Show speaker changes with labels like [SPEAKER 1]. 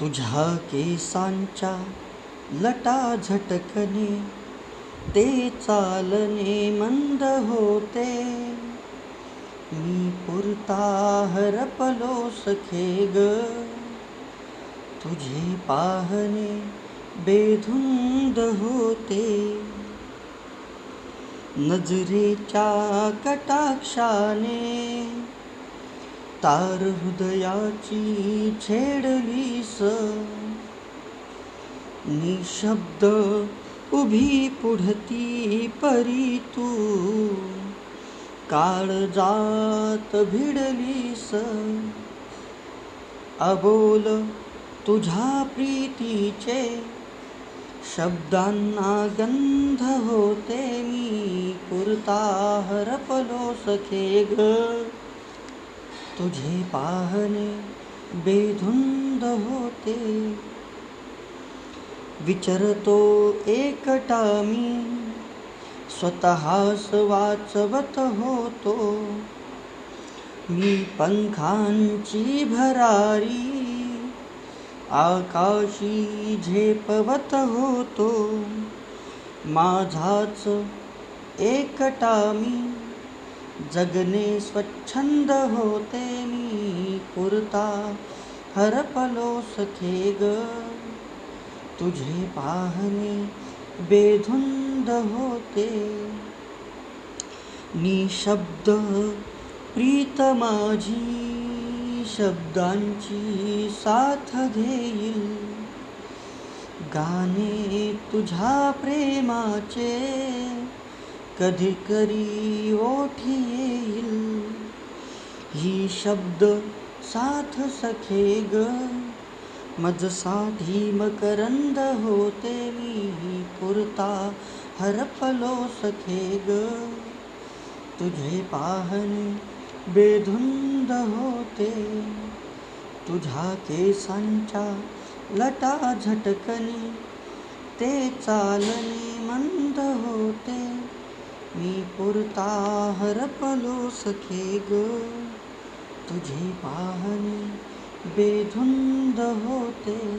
[SPEAKER 1] तुझ्या केसांच्या लटा झटकणे ते चालणे मंद होते. मी पुरता हरपलो सखे ग तुझे पाहणे बेधुंद होते. नजरेच्या कटाक्षाने तार हृदयाची छेडलीस. निशब्द उभी पुढती परी तू. काळजात भिडलीस. अबोल तुझ्या प्रीतीचे शब्दांना गंध होते मी. पुरता हरपलो सखे ग तुझे पाहणे बेधुंद होते. विचारतो एकटा मी स्वतःस वाचवत होतो. मी पंखांची भरारी आकाशी झेपवत होतो. माझाच एकटा मी जगणे स्वच्छंद होते मी पुरता हरपलो सखे ग तुझे पाहणे बेधुंद होते. निशब्द प्रीत माझी शब्दांची साथ घेईल. गाणे तुझ्या प्रेमाचे कधी करी ओठी येईल ही शब्द साथ सखे ग मजसाठी मकरंद होते मी पुरता हरपलो सखे ग तुझे पाहणे बेधुंद होते तुझ्या केसांच्या लटा झटकणे ते चालणे मंद होते। मी पुरता हरपलो सखे ग. तुझे पाहणे बेधुंद होते.